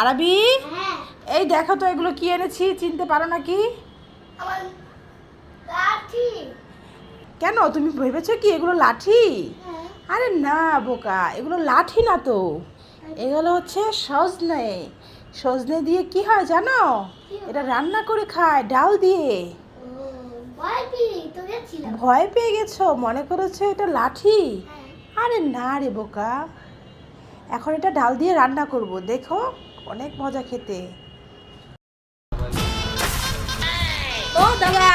আরবি? হ্যাঁ। এই দেখো তো এগুলো কি এনেছি? চিনতে পারো নাকি? আমার লাঠি। কেন? তুমি ভেবেছো কি এগুলো লাঠি? হ্যাঁ। আরে না বোকা। এগুলো লাঠি না তো। এগুলো হচ্ছে সজনে। সজনে দিয়ে কি হয় জানো? এটা রান্না করে খায় ডাল দিয়ে। পেয়ে ভয় পেয়ে গেছো? মনে করেছ এটা লাঠি? হ্যাঁ। আরে না রে বোকা। এখন এটা ডাল দিয়ে রান্না করব। দেখো। অনেক মজা খেতে। ও দাদা!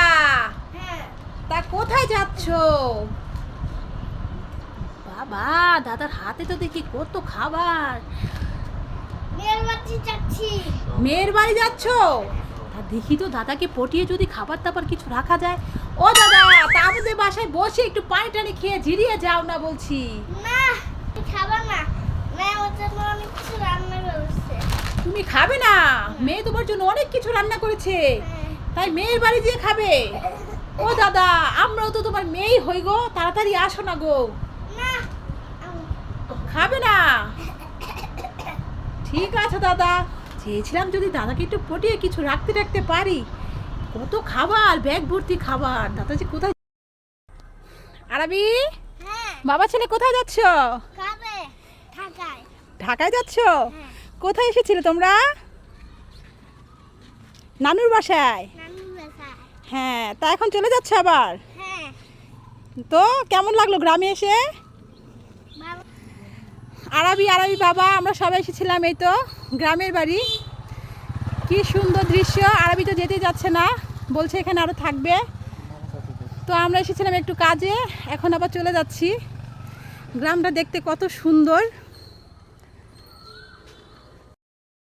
হ্যাঁ তা কোথায় যাচ্ছ? বাবা দাদার হাতে তো দেখি কত খাবার। মেয়ের বাচ্চা যাচ্ছি। মেয়ের বাড়ি যাচ্ছ? তা দেখি তো দাদাকে পটিয়ে যদি খাবার দাবার কিছু রাখা যায়। ও দাদা তা আমাদের বাসায় বসে একটু পানি টানি খেয়ে জিরিয়ে যাও না বলছি। না খাবার না। মেয়ে ওর জন্য অনেক কিছু রান্না করছে তুমি খাবে না। মেয়ে তোমার জন্য অনেক কিছু রান্না করেছে। তাই মেয়ের বাড়ি দিয়ে খাবে। ও দাদা আমরাও তো তোমার মেয়েই হই গো। তাড়াতাড়ি আসো না গো। খাবে না। ঠিক আছে দাদা। চেয়েছিলাম যদি দাদাকে একটু পটিয়ে কিছু রাখতে রাখতে পারি। কত খাবার ব্যাগ ভর্তি খাবার। দাদা যে কোথায় আরবি হ্যাঁ। বাবা ছেলে কোথায় যাচ্ছ? ঢাকায়। ঢাকায় যাচ্ছ? হ্যাঁ। কোথায় এসেছিলে তোমরা? নানুর বাসায়? হ্যাঁ তা এখন চলে যাচ্ছে আবার? হ্যাঁ। তো কেমন লাগল গ্রামে এসে? আরবি আরবি বাবা আমরা সবাই এসেছিলাম এই তো গ্রামের বাড়ি। কি সুন্দর দৃশ্য আরবি তো যেতে যাচ্ছে না বলছে এখানে আরও থাকবে। তো আমরা এসেছিলাম একটু কাজে এখন আবার চলে যাচ্ছি। গ্রামটা দেখতে কত সুন্দর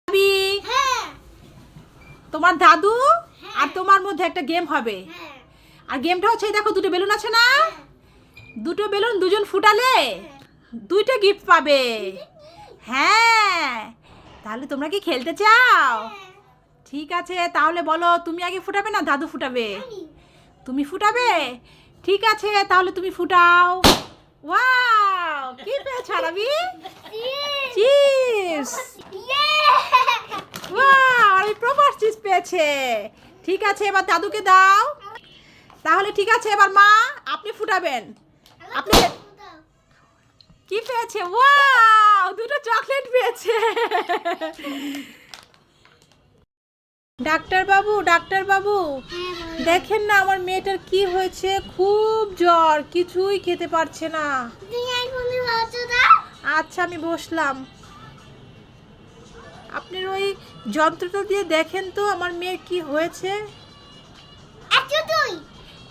আরবি, হ্যাঁ তোমার দাদু আর তোমার মধ্যে একটা গেম হবে। হ্যাঁ। আর গেমটা হচ্ছে দেখো দুটো বেলুন আছে না? দুটো বেলুন দুজন ফুটালে দুইটা গিফট পাবে। হ্যাঁ। তাহলে তোমরা কি খেলতে চাও? ঠিক আছে তাহলে বলো তুমি আগে ফুটাবে না দাদু ফুটাবে? তুমি ফুটাবে? ঠিক আছে তাহলে তুমি ফুটাও। ওয়াও কি পেয়েছ আরবি চিপস ওয়াও আমি প্রপার পেয়েছে ঠিক আছে এবার দাদুকে দাও। তাহলে ঠিক আছে এবার মা আপনি ফুটাবেন। আপনি কি পেয়েছে? ওয়াও দুটো চকলেট পেয়েছে। ডাক্তার বাবু ডাক্তার বাবু দেখেন না আমার মেয়েটার কি হয়েছে? খুব জ্বর কিছুই খেতে পারছে না। আচ্ছা আমি বসলাম। আপনার ওই যন্ত্রটা দিয়ে দেখেন তো আমার মেয়ের কি হয়েছে।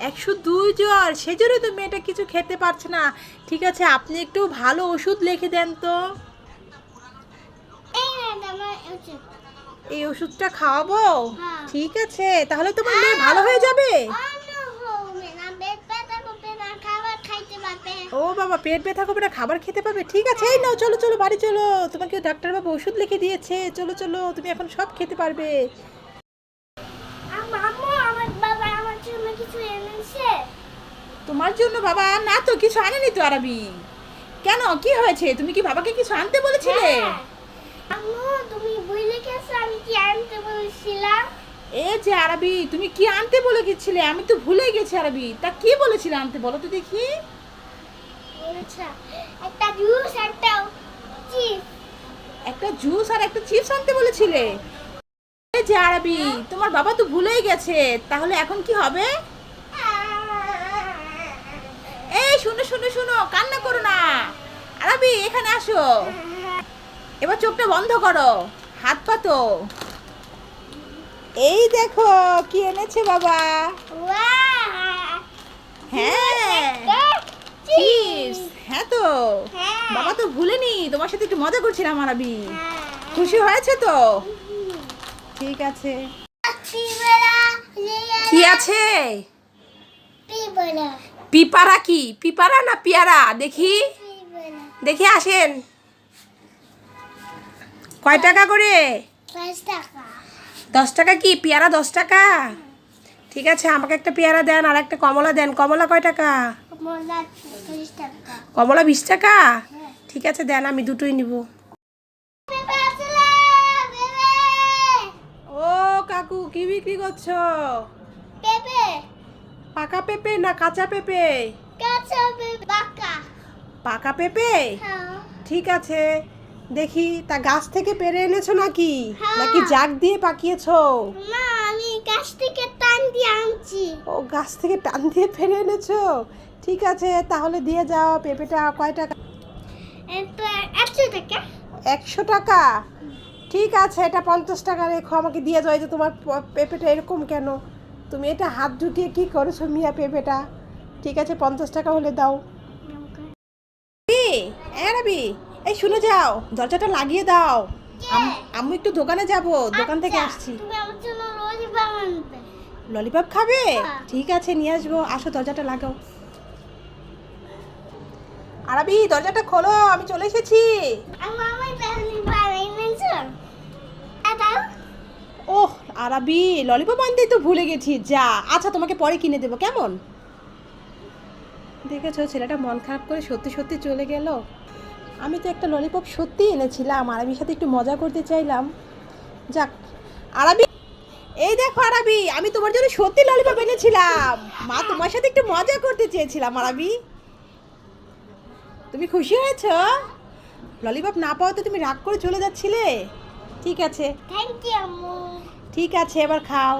একশো দুই। জ্বর সেজন্যই তো মেয়েটা কিছু খেতে পারছে না। ঠিক আছে আপনি একটু ভালো ওষুধ লিখে দেন তো। এই ওষুধটা খাওয়াবো? হ্যাঁ। ঠিক আছে তাহলে তোমার মেয়ে ভালো হয়ে যাবে? ও বাবা পেট ব্যথা করবে না খাবার খেতে পাবে ঠিক আছে এই নাও চলো চলো বাড়ি চলো। তোমাকে ডাক্তারবাবু ওষুধ লিখে দিয়েছে। চলো চলো তুমি এখন সব খেতে পারবে। তোমার জন্য বাবা? না তো কিছু আনেনি তো আরবি। কেন? কি হয়েছে? তুমি কি বাবাকে কিছু আনতে বলেছিলে? তুমি লিখেছো আমি কি আনতে বলছিলাম? এ যে আরবি তুমি কি আনতে বলে গেছিলে? আমি তো ভুলে গেছি আরবি। তা কি বলেছিলে আনতে? বলো তো দেখি। একটা জুস একটা চিপস একটা জুস আর একটা চিপস আনতে বলেছিলে? যে আরবি তোমার বাবা তো ভুলেই গেছে। তাহলে এখন কি হবে? এই শুনো শুনো শুনো কান্না করো না। আরবি এখানে আসো। এবার চোখটা বন্ধ করো। হাত পাতো এই দেখো কি এনেছে বাবা? হ্যাঁ। চিপস হ্যাঁ তো। বাবা তো ভুলেনি তোমার সাথে একটু মজা করছিলাম আরবি। খুশি হয়েছে তো? ঠিক আছে। কি আছে? পিপারা কি? পিপারা না পিয়ারা? দেখি। দেখি আসেন। কয় টাকা করে? দশ টাকা কি? পেয়ারা দশ টাকা? ঠিক আছে আমাকে একটা পেয়ারা দেন আর একটা কমলা দেন। কমলা কয় টাকা? কমলা বিশ টাকা? ঠিক আছে দেন আমি দুটোই নিব। আছে পেঁপে কি বিক্রি করছ? পেঁপে। পাকা পেঁপে না কাঁচা পেঁপে? কাঁচা পেঁপে পাকা। পেঁপে? হ্যাঁ। ঠিক আছে দেখি তা গাছ থেকে পেরে এনেছো নাকি? হ্যাঁ। নাকি জাগ দিয়ে পাকিয়েছো? না আমি গাছ থেকে টান দিয়ে আনছি। ও গাছ থেকে টান দিয়ে পেরে এনেছো? ঠিক আছে তাহলে দিয়ে যাও পেঁপেটা কয় টাকা? একশো টাকা। একশো টাকা? ঠিক আছে এটা পঞ্চাশ টাকা রেখো আমাকে দিয়ে যাও যে তোমার পেঁপেটা এরকম কেন? তুমি এটা হাত ঢুকিয়ে কি করেছ মিয়া পেঁপেটা? ঠিক আছে পঞ্চাশ টাকা হলে দাও। রবি এই শুনে যাও দরজাটা লাগিয়ে দাও। আম- একটু দোকানে যাব দোকান থেকে আচ্ছা, আসছি। তুমি আমার জন্য রোজ বানাবে ললিপপ খাবে। ঠিক আছে, নিয়ে আসব। আসো, দরজাটা লাগাও। আরাবি, দরজাটা খোলো, আমি চলে এসেছি। ওহ, আরাবি, ললিপপ আনতেই তো ভুলে গেছি। যা আচ্ছা তোমাকে পরে কিনে দেবো, কেমন? দেখেছ, ছেলেটা মন খারাপ করে সত্যি সত্যি চলে গেল। আমি তো একটা ললিপপ সত্যি এনেছিলাম। আরাবির সাথে একটু মজা করতে চাইলাম। যাক, আরাবি এই দেখো আরাবি আমি তোমার জন্য সত্যি ললিপপ এনেছিলাম। মা তোমার সাথে একটু মজা করতে চেয়েছিলাম আরাবি। তুমি খুশি হয়েছো? ললিপপ না পাওয়াতে তুমি রাগ করে চলে যাচ্ছিলে? ঠিক আছে। থ্যাংক ইউ আম্মু। ঠিক আছে এবার খাও।